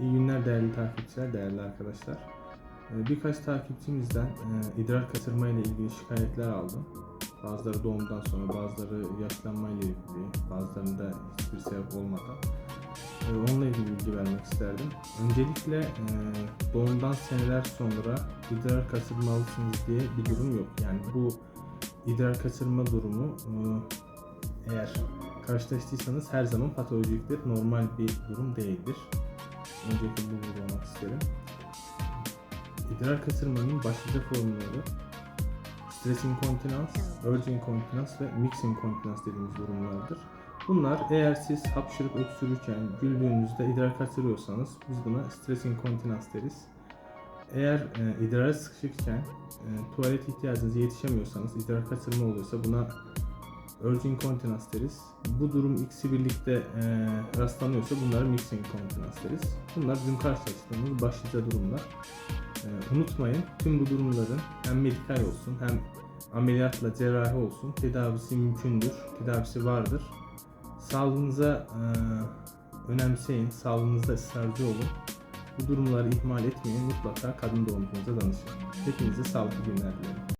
İyi günler değerli takipçiler, değerli arkadaşlar. Ee, Birkaç takipçimizden e, idrar kaçırma ile ilgili şikayetler aldım. Bazıları doğumdan sonra, bazıları yaşlanma ile ilgili, bazılarında hiçbir sebep olmadan. Ee, Onunla ilgili bilgi vermek isterdim. Öncelikle e, doğumdan seneler sonra idrar kaçırmalısınız diye bir durum yok. Yani bu idrar kaçırma durumu e, eğer karşılaştıysanız her zaman patolojiktir, normal bir durum değildir. Öncelikle bu vurgulamak isterim. İdrar kaçırmanın başlıca formları stres inkontinans, urge inkontinans ve mix inkontinans dediğimiz durumlardır. Bunlar eğer siz hapşırık öksürürken güldüğünüzde idrar kaçırıyorsanız biz buna stres inkontinans deriz. Eğer e, idrara sıkışıkken e, tuvalet ihtiyacınıza yetişemiyorsanız idrar kaçırma oluyorsa buna urge inkontinans deriz. Bu durum ikisi birlikte e, rastlanıyorsa bunlara mixing inkontinans deriz. Bunlar bizim karşılaştığımız başlıca durumlar. E, unutmayın tüm bu durumların hem medikal olsun hem ameliyatla cerrahi olsun tedavisi mümkündür, tedavisi vardır. Sağlığınıza e, önemseyin, sağlığınızda ısrarcı olun. Bu durumları ihmal etmeyin, mutlaka kadın doğumcunuza danışın. Hepinize sağlıklı günler dilerim.